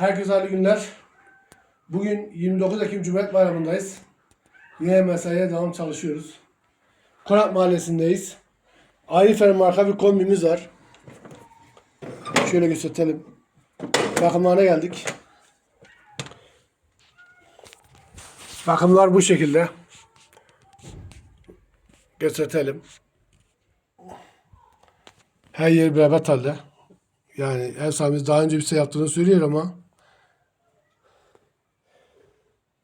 Herkese hayırlı günler. Bugün 29 Ekim Cumhuriyet Bayramı'ndayız. Yine mesaiye devam çalışıyoruz. Konak Mahallesi'ndeyiz. Ayfer marka bir kombimiz var. Şöyle gösterelim. Bakımlarına geldik. Bakımlar bu şekilde. Gösterelim. Her yer beraber halde. Yani ev sahibimiz daha önce bir şey yaptığını söylüyor ama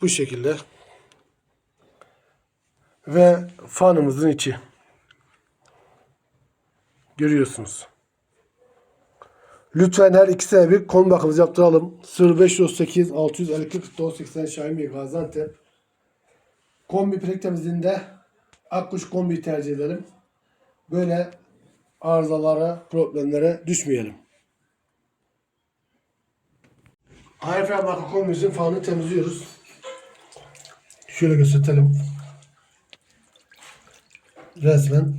bu şekilde ve fanımızın içi görüyorsunuz. Lütfen her iki sene bir konu bakımımızı yaptıralım. 0538 652 44 80 Şahin Bey Gaziantep. Kombi plak temizliğinde Akkuş kombi tercih edelim. Böyle arızalara, problemlere düşmeyelim. Hayfer marka kombimizin fanını temizliyoruz. Şöyle gösterelim. Resmen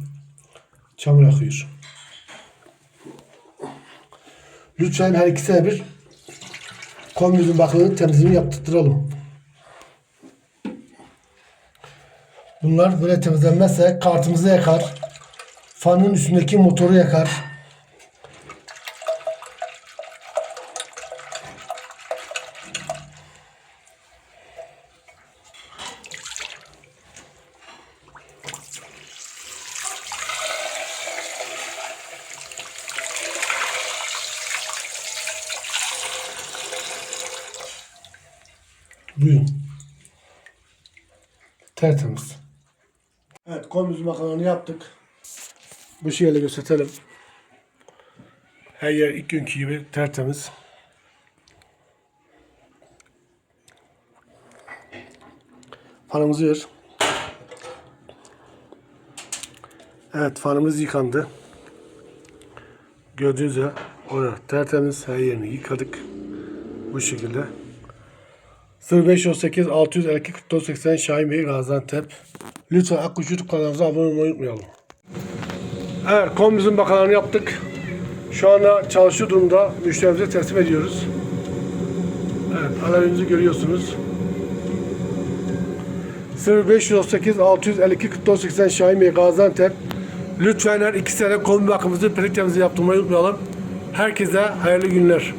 çamur akıyor. Lütfen her iki bir kombimizin bakımını temizliğini yaptıralım. Bunlar böyle temizlenmezse kartımızı yakar. Fanın üstündeki motoru yakar. Buyurun. Tertemiz. Evet, kombiz makarnanı yaptık. Bu şekilde gösterelim. Her yer ilk günkü gibi tertemiz. Fanımızı ver. Evet, fanımız yıkandı. Gördüğünüz üzere orada tertemiz her yerini yıkadık. Bu şekilde. 0518 652 44 80 Şahin Bey Gaziantep. Lütfen Akkuş YouTube kanalımıza abone olmayı unutmayalım. Evet, kombimizin bakanlarını yaptık. Şu anda çalışıyor durumda. Müşterimize teslim ediyoruz. Evet, alarmınızı görüyorsunuz. 0538 652 44 80 Şahin Bey Gaziantep. Lütfen her iki sene kombi bakımımızı pelik temizliği yaptırmayı unutmayalım. Herkese hayırlı günler.